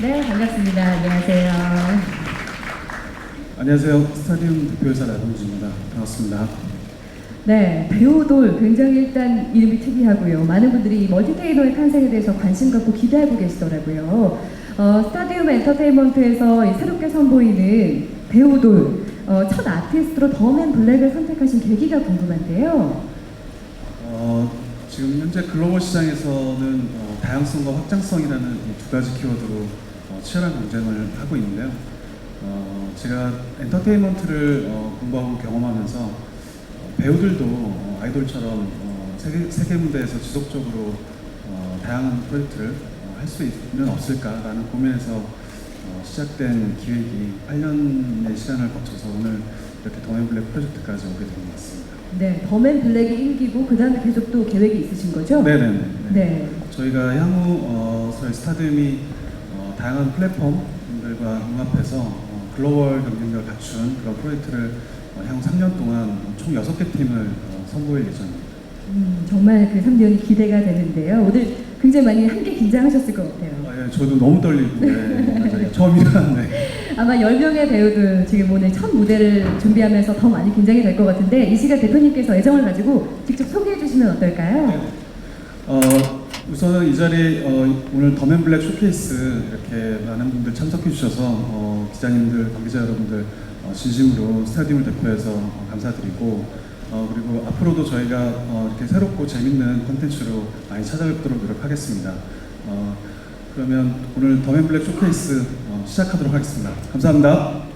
네, 반갑습니다. 안녕하세요. 안녕하세요. 스타디움 대표이사 나동주입니다. 반갑습니다. 네, 배우돌 굉장히 일단 이름이 특이하고요. 많은 분들이 이 멀티테이너의 탄생에 대해서 관심 갖고 기대하고 계시더라고요. 어, 스타디움 엔터테인먼트에서 이 새롭게 선보이는 배우돌 어, 첫 아티스트로 더맨 블랙을 선택하신 계기가 궁금한데요. 어, 지금 현재 글로벌 시장에서는 어, 다양성과 확장성이라는 이두 가지 키워드로 어, 치열한 경쟁을 하고 있는데요. 어, 제가 엔터테인먼트를 어, 공부하고 경험하면서 어, 배우들도 어, 아이돌처럼 어, 세계, 세계 무대에서 지속적으로 어, 다양한 프로젝트를 할수 있는 없을까라는 고민에서 어, 시작된 기획이 8년의 시간을 거쳐서 오늘 이렇게 더맨 블랙 프로젝트까지 오게 된 것 같습니다. 네, 더맨 블랙이 일기고 그 다음에 계속 또 계획이 있으신 거죠? 네네네. 네. 저희가 향후 어, 저희 스타디움이 어, 다양한 플랫폼들과 융합해서 어, 글로벌 경쟁력을 갖춘 그런 프로젝트를 어, 향후 3년 동안 총 6개 팀을 어, 선보일 예정입니다. 음, 정말 그 3년이 기대가 되는데요. 오늘 굉장히 많이 함께 긴장하셨을 것 같아요. 어, 예, 저도 너무 떨리고 네, 처음이라 네. 아마 10명의 배우들 지금 오늘 첫 무대를 준비하면서 더 많이 긴장이 될 것 같은데 이 시간 대표님께서 애정을 가지고 직접 소개해 주시면 어떨까요? 어, 우선은 이 자리에 어, 오늘 더맨 블랙 쇼케이스 이렇게 많은 분들 참석해 주셔서 어, 기자님들, 관계자 여러분들 어, 진심으로 스타디움을 대표해서 어, 감사드리고 어, 그리고 앞으로도 저희가 어, 이렇게 새롭고 재밌는 콘텐츠로 많이 찾아뵙도록 노력하겠습니다. 어, 그러면 오늘 더맨 블랙 쇼케이스 어, 시작하도록 하겠습니다. 감사합니다.